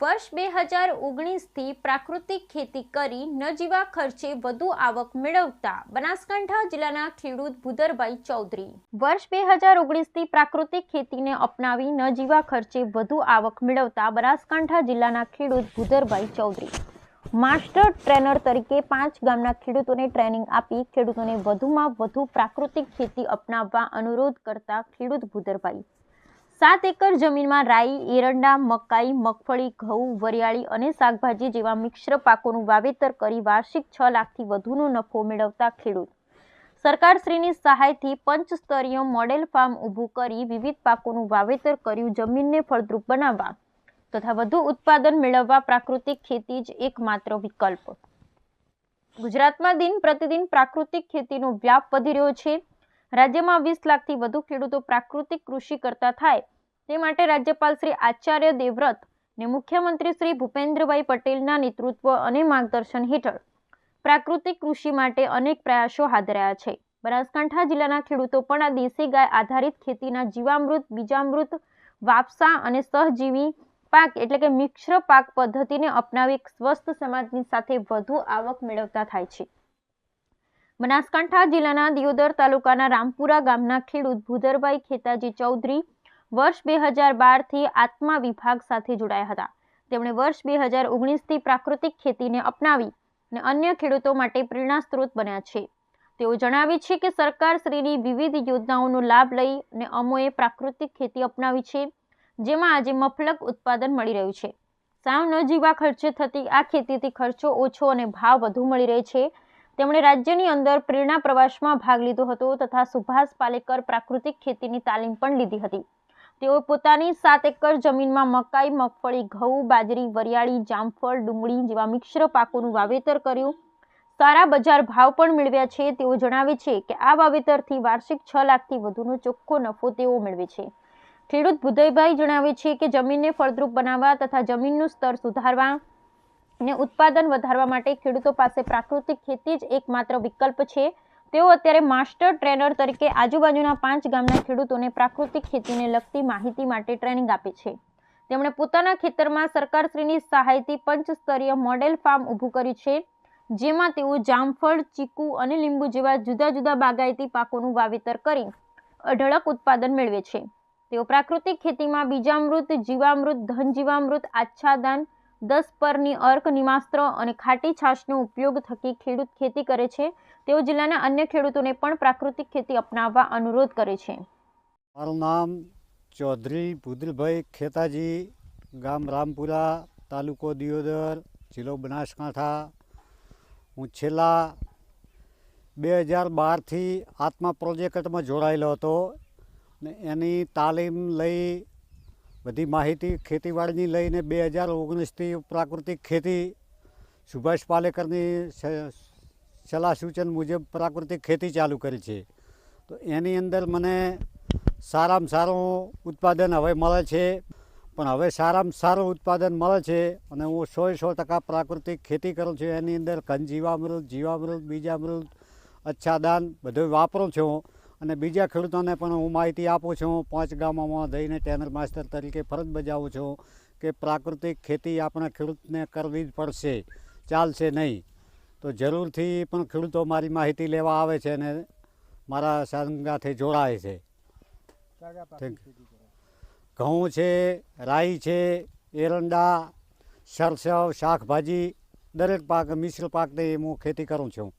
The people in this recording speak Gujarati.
વર્ષ બે હજાર ઓગણીસથી પ્રાકૃતિક ખેતી કરી નજીવા ખર્ચે વધુ આવક મેળવતા બનાસકાંઠા જિલ્લાના ખેડૂત ભૂદરભાઈ ચૌધરી. વર્ષ બે હજાર ઓગણીસથી પ્રાકૃતિક ખેતીને અપનાવી નજીવા ખર્ચે વધુ આવક મેળવતા બનાસકાંઠા જિલ્લાના ખેડૂત ભૂદરભાઈ ચૌધરી. માસ્ટર ટ્રેનર તરીકે પાંચ ગામના ખેડૂતોને ટ્રેનિંગ આપી ખેડૂતોને વધુમાં વધુ પ્રાકૃતિક ખેતી અપનાવવા અનુરોધ કરતા ખેડૂત ભૂદરભાઈ સાત એકર જમીનમાં રાઈ, એરંડા, મકાઈ, મગફળી, ઘઉં, વરિયાળી અને શાકભાજી જેવા મિશ્ર પાકોનું વાવેતર કરી વાર્ષિક છ લાખથી વધુનો નફો મેળવતા ખેડૂત. સરકારશ્રીની સહાયથી પંચસ્તરીય મોડેલ ફાર્મ ઊભું કરી વિવિધ પાકોનું વાવેતર કર્યું જમીનને ફળદ્રુપ બનાવવા તથા વધુ ઉત્પાદન મેળવવા પ્રાકૃતિક ખેતી જ એકમાત્ર વિકલ્પ. ગુજરાતમાં દિન પ્રતિદિન પ્રાકૃતિક ખેતીનો વ્યાપ વધી રહ્યો છે. રાજ્યમાં વીસ લાખથી વધુ ખેડૂતો પ્રાકૃતિક કૃષિ કરતા થાય તે માટે રાજ્યપાલ શ્રી આચાર્ય દેવવ્રત ને મુખ્યમંત્રી શ્રી ભૂપેન્દ્રભાઈ પટેલના નેતૃત્વ અને માર્ગદર્શન હેઠળ પ્રાકૃતિક કૃષિ માટે અનેક પ્રયાસો હાથ રહ્યા છે. બનાસકાંઠા જિલ્લાના ખેડૂતો પણ આ દેશી ગાય આધારિત ખેતીના જીવામૃત, બીજામૃત, વાપસા અને સહજીવી પાક એટલે કે મિશ્ર પાક પદ્ધતિને અપનાવી સ્વસ્થ સમાજની સાથે વધુ આવક મેળવતા થાય છે. બનાસકાંઠા જિલ્લાના દિયોદર તાલુકાના રામપુરા ગામના ખેડૂત ભૂદરભાઈ ખેતાજી ચૌધરી વર્ષ બે હજાર બારથી આત્મા વિભાગ સાથે જોડાયા હતા. તેમણે વર્ષ બે હજાર ઓગણીસથી પ્રાકૃતિક ખેતીને અપનાવી અને અન્ય ખેડૂતો માટે પ્રેરણા સ્ત્રોત બન્યા છે. તેઓ જણાવે છે કે સરકાર શ્રીની વિવિધ યોજનાઓનો લાભ લઈ અને અમોએ પ્રાકૃતિક ખેતી અપનાવી છે, જેમાં આજે મફલક ઉત્પાદન મળી રહ્યું છે. સાવ નજીવા ખર્ચે થતી આ ખેતીથી ખર્ચો ઓછો અને ભાવ વધુ મળી રહે છે તેમણે રાજ્યની અંદર પ્રેરણા પ્રવાસમાં ભાગ લીધો હતો તથા સુભાષ પાલેકર પ્રાકૃતિક ખેતીની તાલીમ પણ લીધી હતી. તેઓ પોતાની સાત એકર જમીનમાં મકાઈ, મગફળી, ઘઉં, બાજરી, વરિયાળી, જામફળ, ડુંગળી જેવા મિશ્ર પાકોનું વાવેતર કર્યું. સારા બજાર ભાવ પણ મેળવ્યા છે. તેઓ જણાવે છે કે આ વાવેતરથી વાર્ષિક છ લાખથી વધુનો ચોખ્ખો નફો તેઓ મેળવે છે. ખેડૂત ભુદયભાઈ જણાવે છે કે જમીનને ફળદ્રુપ બનાવવા તથા જમીનનું સ્તર સુધારવા અને ઉત્પાદન વધારવા માટે ખેડૂતો પાસે પ્રાકૃતિક ખેતી જ એકમાત્ર વિકલ્પ છે. તેઓ અત્યારે માસ્ટર ટ્રેનર તરીકે આજુબાજુના પાંચ ગામના ખેડૂતોને પ્રાકૃતિક ખેતીને લગતી માહિતી માટે ટ્રેનિંગ આપે છે. તેમણે પોતાના ખેતરમાં સરકારશ્રીની સહાયથી પંચસ્તરીય મોડેલ ફાર્મ ઊભું કર્યું છે, જેમાં તેઓ જામફળ, ચીકુ અને લીંબુ જેવા જુદા જુદા બાગાયતી પાકોનું વાવેતર કરી અઢળક ઉત્પાદન મેળવે છે. તેઓ પ્રાકૃતિક ખેતીમાં બીજામૃત, જીવામૃત ધન જીવામૃત આચ્છાદન દસ પરની અર્ક નિમાસ્ત્ર અને ખાટી છાશનો ઉપયોગ થકી ખેડૂત ખેતી કરે છે. તેઓ જિલ્લાના અન્ય ખેડૂતોને પણ પ્રાકૃતિક ખેતી અપનાવવા અનુરોધ કરે છે. મારું નામ ચૌધરી ભૂદલભાઈ ખેતાજી, ગામ રામપુરા, તાલુકો દિયોદર, જિલ્લો બનાસકાંઠા. હું છેલ્લા બે હજાર બારથી આત્મા પ્રોજેક્ટમાં જોડાયેલો હતો ને એની તાલીમ લઈ બધી માહિતી ખેતીવાડીની લઈને બે હજાર ઓગણીસથી પ્રાકૃતિક ખેતી સુભાષ પાલેકરની સલાહ સૂચન મુજબ પ્રાકૃતિક ખેતી ચાલુ કરી છે. તો એની અંદર મને સારામાં સારું ઉત્પાદન હવે મળે છે. પણ હવે સારામાં સારું ઉત્પાદન મળે છે અને હું સો સો ટકા પ્રાકૃતિક ખેતી કરું છું. એની અંદર ઘન જીવામૃત જીવામૃત, બીજામૃત, અચ્છાદાન બધું વાપરું છું. અને બીજા ખેડૂતોને પણ હું માહિતી આપું છું. પાંચ ગામોમાં જઈને ટેનર માસ્ટર તરીકે ફરજ બજાવું છું કે પ્રાકૃતિક ખેતી આપણે ખેડૂતને કરવી જ પડશે ચાલશે નહીં. તો જરૂરથી પણ ખેડૂતો મારી માહિતી લેવા આવે છે અને મારા સંગાથે જોડાય છે. ઘઉં છે રાઈ છે એરંડા સરસવ શાકભાજી દરેક પાક મિશ્ર પાકની હું ખેતી કરું છું.